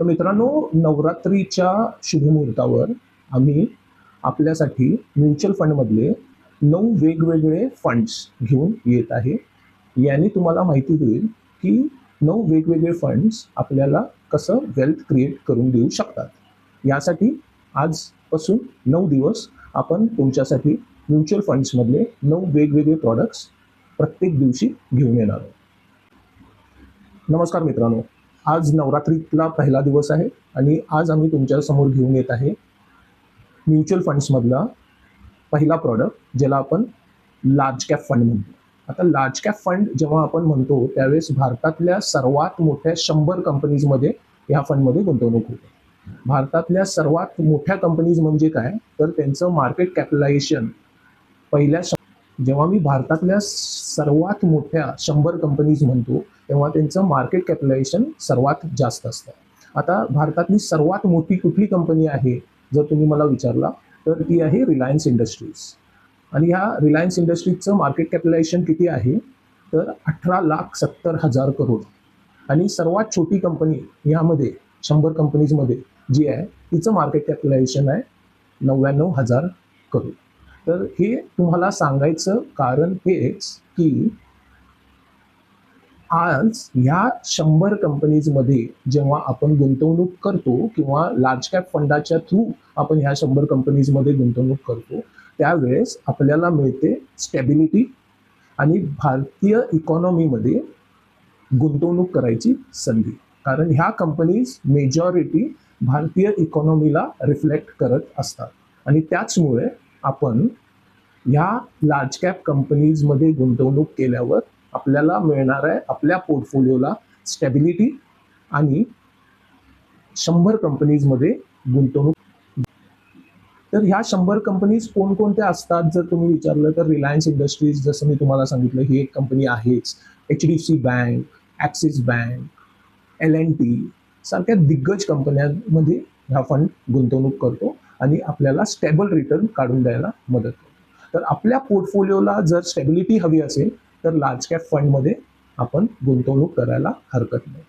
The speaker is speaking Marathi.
तर मित्रांनो नवरात्रीच्या शुभमुहूर्तावर आम्ही आपल्यासाठी म्युच्युअल फंडमधले नऊ वेगवेगळे फंड्स घेऊन येत आहे. याने तुम्हाला माहिती होईल की नऊ वेगवेगळे फंड्स आपल्याला कसं वेल्थ क्रिएट करून देऊ शकतात. यासाठी आजपासून नऊ दिवस आपण तुमच्यासाठी म्युच्युअल फंड्समधले नऊ वेगवेगळे प्रॉडक्ट्स प्रत्येक दिवशी घेऊन येणार आहोत. नमस्कार मित्रांनो. आज नवरात्रीतला पहिला दिवस आहे आणि आज आम्ही तुमच्यासमोर घेऊन येत आहे म्युच्युअल फंड्समधला पहिला प्रॉडक्ट ज्याला आपण लार्ज कॅप फंड म्हणतो. आता लार्ज कॅप फंड जेव्हा आपण म्हणतो त्यावेळेस भारतातल्या सर्वात मोठ्या शंभर कंपनीजमध्ये ह्या फंडमध्ये गुंतवणूक होते. भारतातल्या सर्वात मोठ्या कंपनीज म्हणजे काय? तर त्यांचं मार्केट कॅपिटलायझेशन पहिल्या श- जेव्हा मी भारतातल्या सर्वात मोठ्या शंभर कंपनीज म्हणतो तेव्हा त्यांचं मार्केट कॅपिटलायझेशन सर्वात जास्त असतं. आता भारतातली सर्वात मोठी कुठली कंपनी आहे जर तुम्ही मला विचारला तर ती आहे रिलायन्स इंडस्ट्रीज आणि ह्या रिलायन्स इंडस्ट्रीजचं मार्केट कॅपिटलायझेशन किती आहे तर अठरा लाख सत्तर हजार करोड. आणि सर्वात छोटी कंपनी ह्यामध्ये शंभर कंपनीजमध्ये जी आहे तिचं मार्केट कॅपिटलायझेशन आहे नव्याण्णव हजार करोड. तर हे तुम्हाला सांगायचं कारण हेच की आज ह्या शंभर कंपनीजमध्ये जेव्हा आपण गुंतवणूक करतो किंवा लार्ज कॅप फंडाच्या थ्रू आपण ह्या शंभर कंपनीजमध्ये गुंतवणूक करतो त्यावेळेस आपल्याला मिळते स्टॅबिलिटी आणि भारतीय इकॉनॉमीमध्ये गुंतवणूक करायची संधी. कारण ह्या कंपनीज मेजॉरिटी भारतीय इकॉनॉमीला रिफ्लेक्ट करत असतात. आणि त्याचमुळे आपण ह्या लार्ज कॅप कंपनीजमध्ये गुंतवणूक केल्यावर आपल्याला मिळणार आहे आपल्या पोर्टफोलिओला स्टॅबिलिटी आणि शंभर कंपनीजमध्ये गुंतवणूक. तर ह्या शंभर कंपनीज कोणकोणत्या असतात? जर तुम्ही विचारलं तर रिलायन्स इंडस्ट्रीज जसं मी तुम्हाला सांगितलं ही एक कंपनी आहेच. H D F C bank Axis bank L N T सारख्या दिग्गज कंपन्यांमध्ये हा फंड गुंतवणूक करतो. आणि आपल्याला स्टेबल रिटर्न काढून द्यायला मदत होते. तर आपल्या पोर्टफोलिओला जर स्टेबिलिटी हवी असेल तर लार्ज कॅप फंडमध्ये आपण गुंतवणूक करायला हरकत नाही.